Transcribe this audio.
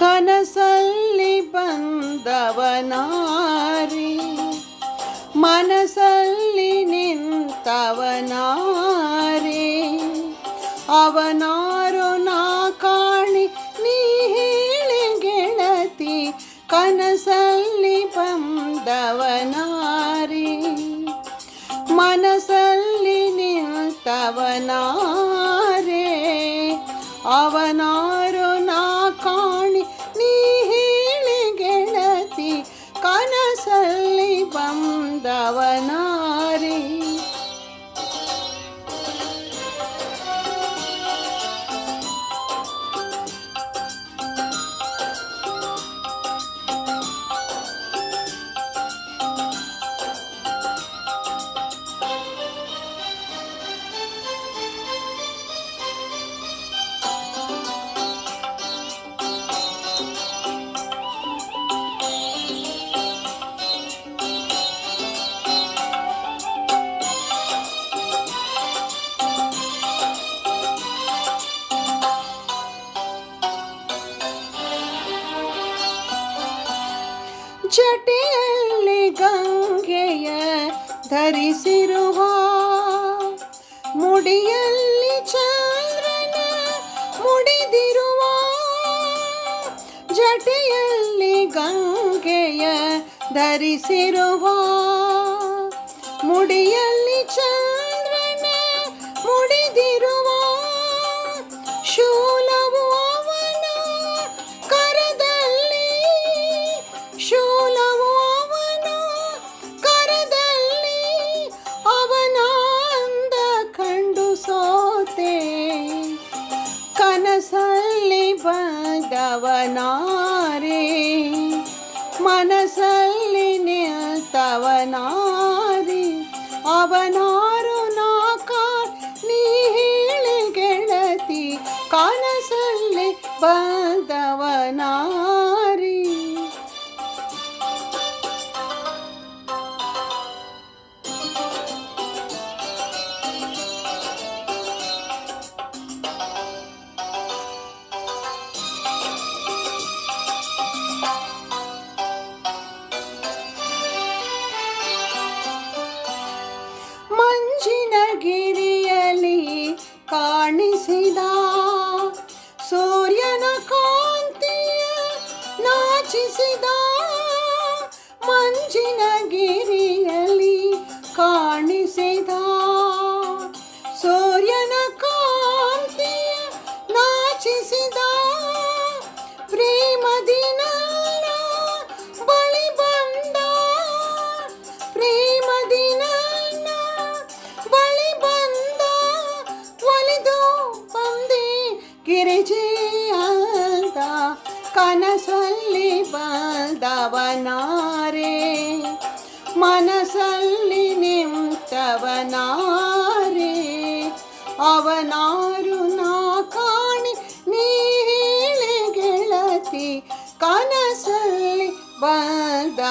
ಕನಸಲ್ಲಿ ಬಂದವನಾರಿ ಮನಸಲ್ಲಿ ನಿಂತವನಾರಿ ಅವನಾರು ನಾ ಕಾಣಿ ನೀ ಹೇಳಿ ಗೆಳತಿ ಕನಸಲ್ಲಿ ಬಂದವನಾರಿ ಮನಸಲ್ಲಿ ನಿಂತವನಾರೇ ಅವನಾ ಜಟೆಯಲ್ಲಿ ಗಂಗೆಯ ಧರಿಸಿರುವ ಮುಡಿಯಲ್ಲಿ ಚಂದ್ರನ ಮುಡಿದಿರುವ ಜಟೆಯಲ್ಲಿ ಗಂಗೆಯ ಧರಿಸಿರುವ ಮುಡಿಯಲ್ಲಿ ಚಂದ್ರನ ಬಂದವನಾರೇ ಮನಸ್ಸಲ್ಲಿ ನಿಲ್ತವನಾರಿ ಅವನಾರು ನೀ ಹೇಳಿ ಗೆಳತಿ ಕನಸಲ್ಲಿ ಬಂದವನಾರಿ ಮಂಜಿನ ಗಿರಿಯಲಿ ಕಾಣಿಸಿದ ಸೂರ್ಯನ ಕಾಂತಿ ನಾಚಿಸಿದ ಪ್ರೇಮದಿನ ಬಳಿ ಬಂದ ಪ್ರೇಮದಿನ ಬಳಿ ಬಂದ ಒಲಿದು ಬಂದೇ ಗಿರಿಜೇ. ಕನಸಲ್ಲಿ ಬಂದವನಾರೇ ಮನಸ್ಸಲ್ಲಿ ನಿಂತವನಾರೇ ಅವನಾರು ನಾ ಕಾಣಿ ನೀ ಹೇಳಿ ಗೆಳತಿ ಕನಸಲ್ಲಿ ಬಂದವನಾರೇ